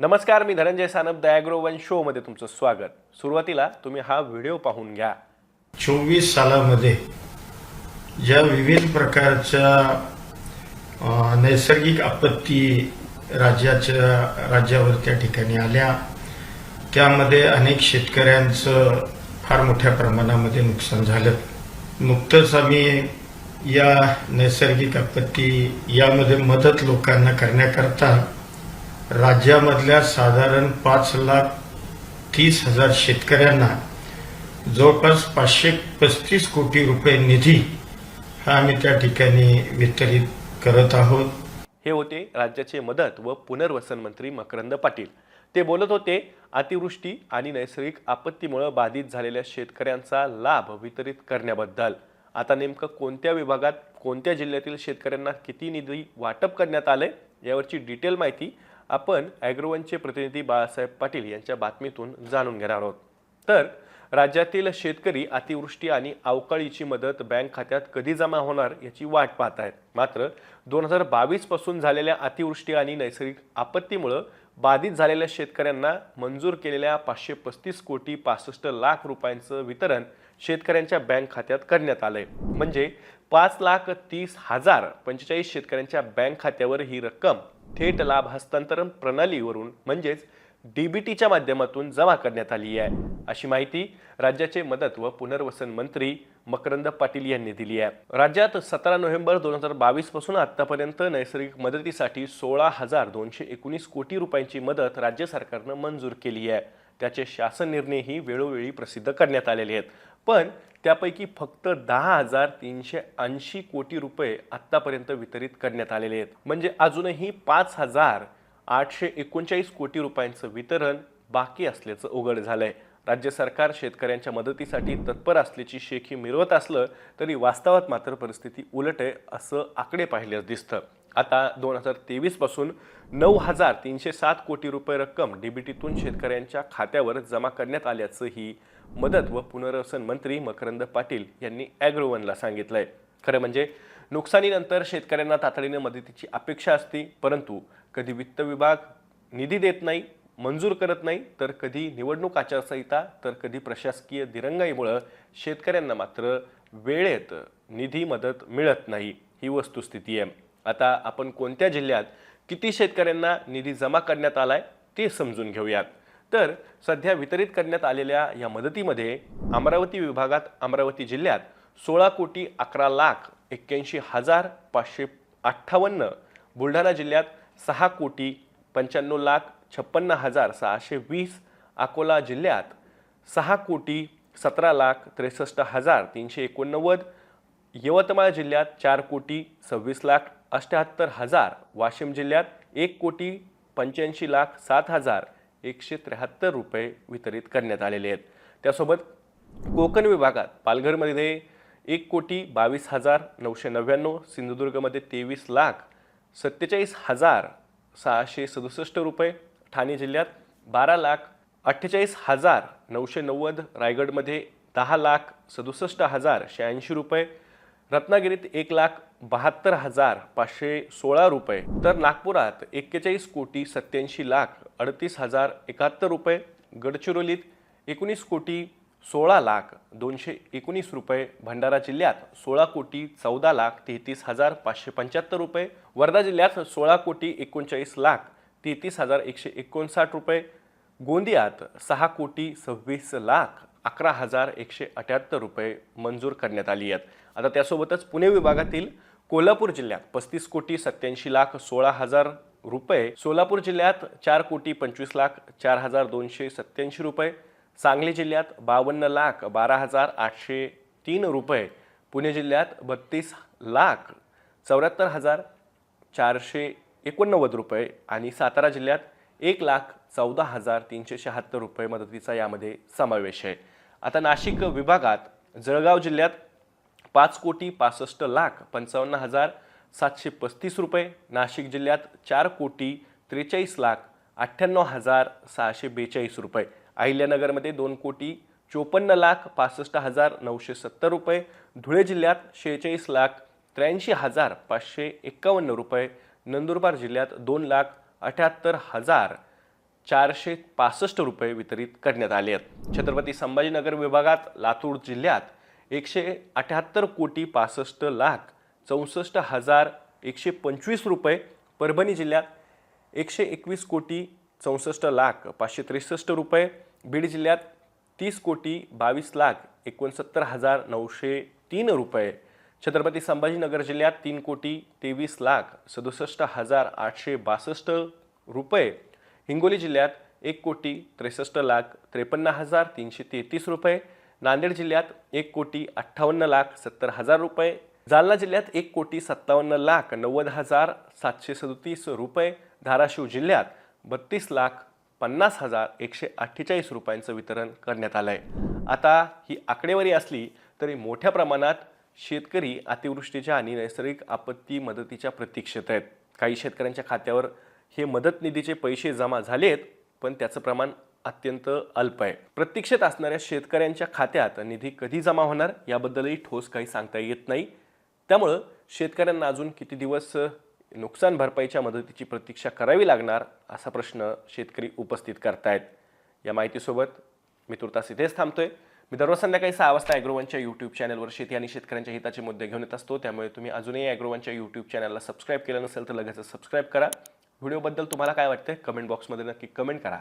नमस्कार मी Dhananjay Sanap the agro one शोमध्ये तुमचं स्वागत. सुरुवातीला तुम्ही हा व्हिडिओ पाहून घ्या. चोवीस सालामध्ये ज्या विविध प्रकारच्या नैसर्गिक आपत्ती राज्याच्या राज्यावर त्या ठिकाणी आल्या त्यामध्ये अनेक शेतकऱ्यांचं फार मोठ्या प्रमाणामध्ये नुकसान झालं. नुकतंच आम्ही या नैसर्गिक आपत्ती यामध्ये मदत लोकांना करण्याकरता राज्यामधल्या साधारण पाच लाख तीस हजार शेतकऱ्यांना जवळपास पाचशे पस्तीस कोटी रुपये निधी हा आम्ही त्या ठिकाणी वितरित करत आहोत. हे होते राज्याचे मदत व पुनर्वसन मंत्री मकरंद पाटील. ते बोलत होते अतिवृष्टी आणि नैसर्गिक आपत्तीमुळे बाधित झालेल्या शेतकऱ्यांचा लाभ वितरित करण्याबद्दल. आता नेमकं कोणत्या विभागात कोणत्या जिल्ह्यातील शेतकऱ्यांना किती निधी वाटप करण्यात आलंय यावरची डिटेल माहिती आपण ॲग्रोवनचे प्रतिनिधी बाळासाहेब पाटील यांच्या बातमीतून जाणून घेणार आहोत. तर राज्यातील शेतकरी अतिवृष्टी आणि अवकाळीची मदत बँक खात्यात कधी जमा होणार याची वाट पाहत आहेत मात्र दोन हजार बावीसपासून झालेल्या अतिवृष्टी आणि नैसर्गिक आपत्तीमुळं बाधित झालेल्या शेतकऱ्यांना मंजूर केलेल्या पाचशे पस्तीस कोटी पासष्ट लाख रुपयांचं वितरण शेतकऱ्यांच्या बँक खात्यात करण्यात आलंय. म्हणजे पाच लाख तीस हजार पंचेचाळीस शेतकऱ्यांच्या बँक खात्यावर ही रक्कम थेट लाभ हस्तांतरण प्रणालीवरून म्हणजेच डीबीटीच्या माध्यमातून जमा करण्यात आली आहे. अशी माहिती राज्याचे मदत व पुनर्वसन मंत्री मकरंद पाटील यांनी दिली आहे. राज्यात सतरा नोव्हेंबर दोन हजार बावीसपासून आतापर्यंत नैसर्गिक मदतीसाठी सोळा हजार दोनशे एकोणीस कोटी रुपयांची मदत राज्य सरकारनं मंजूर केली आहे. त्याचे शासन निर्णयही वेळोवेळी प्रसिद्ध करण्यात आलेले आहेत. पण त्यापैकी फक्त दहा हजार तीनशे ऐंशी कोटी रुपये आत्तापर्यंत वितरित करण्यात आलेले आहेत. म्हणजे अजूनही पाच हजार आठशे एकोणचाळीस कोटी रुपयांचं वितरण बाकी असल्याचं उघड झालंय. राज्य सरकार शेतकऱ्यांच्या मदतीसाठी तत्पर असल्याची शेखी मिरवत असलं तरी वास्तवात मात्र परिस्थिती उलट आहे असं आकडे पाहिल्यास दिसतं. आता दोन हजार तेवीसपासून नऊ हजार तीनशे सात कोटी रुपये रक्कम डीबीटीतून शेतकऱ्यांच्या खात्यावर जमा करण्यात आल्याचंही मदत व पुनर्वसन मंत्री मकरंद पाटील यांनी ॲग्रोवनला आहे खरं म्हणजे नुकसानीनंतर शेतकऱ्यांना तातडीने मदतीची अपेक्षा असते परंतु कधी वित्त विभाग निधी देत नाही मंजूर करत नाही तर कधी निवडणूक आचारसंहिता तर कधी प्रशासकीय दिरंगाईमुळं शेतकऱ्यांना मात्र वेळेत निधी मदत मिळत नाही ही वस्तुस्थिती आहे. आता आपण कोणत्या जिल्ह्यात किती शेतकऱ्यांना निधी जमा करण्यात आलाय ते समजून घेऊयात. तर सध्या वितरित करण्यात आलेल्या या मदतीमध्ये अमरावती विभागात अमरावती जिल्ह्यात सोळा कोटी अकरा लाख एक्क्याऐंशी हजार पाचशे अठ्ठावन्न बुलढाणा जिल्ह्यात सहा कोटी पंच्याण्णव लाख छप्पन्न हजार सहाशे वीस अकोला जिल्ह्यात सहा कोटी सतरा लाख त्रेसष्ट हजार तीनशे एकोणनव्वद यवतमाळ जिल्ह्यात चार कोटी सव्वीस लाख अष्ट्याहत्तर हजार वाशिम जिल्ह्यात एक कोटी पंच्याऐंशी लाख सात हजार एकशे त्र्याहत्तर रुपये वितरित करण्यात आलेले आहेत. त्यासोबत कोकण विभागात पालघरमध्ये एक कोटी बावीस हजार नऊशे नव्याण्णव सिंधुदुर्गमध्ये तेवीस लाख सत्तेचाळीस हजार सहाशे सदुसष्ट रुपये ठाणे जिल्ह्यात बारा लाख अठ्ठेचाळीस हजार नऊशे नव्वद रायगडमध्ये दहा लाख सदुसष्ट हजार शहाऐंशी रुपये रत्नागिरीत एक लाख बहात्तर हजार पाचशे सोळा रुपये तर नागपुरात एक्केचाळीस कोटी सत्याऐंशी लाख अडतीस हजार एकाहत्तर रुपये गडचिरोलीत एकोणीस कोटी सोळा लाख दोनशे एकोणीस रुपये भंडारा जिल्ह्यात सोळा कोटी चौदा लाख तेहतीस हजार पाचशे पंच्याहत्तर रुपये वर्धा जिल्ह्यात सोळा कोटी एकोणचाळीस लाख तेहतीस हजार एकशे एकोणसाठ रुपये गोंदियात सहा कोटी सव्वीस लाख अकरा हजार एकशे अठ्याहत्तर रुपये मंजूर करण्यात आली आहेत. आता त्यासोबतच पुणे विभागातील कोल्हापूर जिल्ह्यात पस्तीस कोटी सत्याऐंशी लाख सोळा हजार रुपये सोलापूर जिल्ह्यात चार कोटी पंचवीस लाख चार हजार दोनशे सत्याऐंशी रुपये सांगली जिल्ह्यात बावन्न लाख बारा हजार आठशे तीन रुपये पुणे जिल्ह्यात बत्तीस लाख चौऱ्याहत्तर हजार चारशे एकोणनव्वद रुपये आणि सातारा जिल्ह्यात एक लाख चौदा हजार तीनशे शहात्तर रुपये मदतीचा यामध्ये समावेश आहे. आता नाशिक विभागात जळगाव जिल्ह्यात पाच कोटी पासष्ट लाख पंचावन्न हजार सातशे पस्तीस रुपये नाशिक जिल्ह्यात चार कोटी त्रेचाळीस लाख अठ्ठ्याण्णव हजार सहाशे बेचाळीस रुपये. अहिल्यानगरमध्ये दोन कोटी चोपन्न लाख पासष्ट हजार नऊशे सत्तर रुपये धुळे जिल्ह्यात शेहेचाळीस लाख त्र्याऐंशी हजार पाचशे एक्कावन्न रुपये नंदुरबार जिल्ह्यात दोन लाख अठ्याहत्तर हजार चारशे पासष्ट रुपये वितरित करण्यात आले आहेत. छत्रपती संभाजीनगर विभागात लातूर जिल्ह्यात एकशे अठ्याहत्तर कोटी पासष्ट लाख चौसष्ट हजार एकशे पंचवीस रुपये परभणी जिल्ह्यात एकशे एकवीस कोटी चौसष्ट लाख पाचशे त्रेसष्ट रुपये बीड जिल्ह्यात तीस कोटी बावीस लाख एकोणसत्तर हजार नऊशे तीन रुपये छत्रपती संभाजीनगर जिल्ह्यात तीन कोटी तेवीस लाख सदुसष्ट हजार आठशे बासष्ट रुपये हिंगोली जिल्ह्यात एक कोटी त्रेसष्ट लाख त्रेपन्न हजार तीनशे तेहतीस रुपये नांदेड जिल्ह्यात एक कोटी अठ्ठावन्न लाख सत्तर हजार रुपये जालना जिल्ह्यात एक कोटी सत्तावन्न लाख नव्वद हजार सातशे सदतीस रुपये धाराशिव जिल्ह्यात बत्तीस लाख पन्नास हजार एकशे अठ्ठेचाळीस रुपयांचं वितरण करण्यात आलं आहे आता ही आकडेवारी असली तरी मोठ्या प्रमाणात शेतकरी अतिवृष्टीच्या आणि नैसर्गिक आपत्ती मदतीच्या प्रतीक्षेत आहेत. काही शेतकऱ्यांच्या खात्यावर हे मदत निधीचे पैसे जमा झालेत पण त्याचं प्रमाण अत्यंत अल्प आहे. प्रत्यक्षात असणाऱ्या शेतकऱ्यांच्या खात्यात निधी कधी जमा होणार याबद्दलही ठोस काही सांगता येत नाही. त्यामुळं शेतकऱ्यांना अजून किती दिवस नुकसान भरपाईच्या मदतीची प्रतीक्षा करावी लागणार असा प्रश्न शेतकरी उपस्थित करतायत. या माहितीसोबत मी तुर्तास इथेच थांबतोय. मी दररोज संध्याकाळी सहा वाजता ॲग्रोवनच्या यूट्यूब चॅनलवर शेती आणि शेतकऱ्यांच्या हिताचे मुद्दे घेऊन येत असतो. त्यामुळे तुम्ही अजूनही ॲग्रोवनच्या यूट्यूब चॅनलला सबस्क्राईब केलं नसेल तर लगेच सबस्क्राईब करा. व्हिडिओबद्दल तुम्हाला काय वाटतं कमेंट बॉक्समध्ये नक्की कमेंट करा.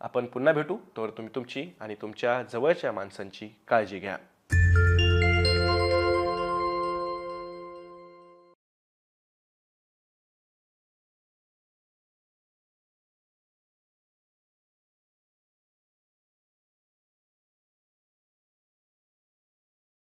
आपण पुन्हा भेटू तोवर तुम्ही तुमची आणि तुमच्या जवळच्या माणसांची काळजी घ्या.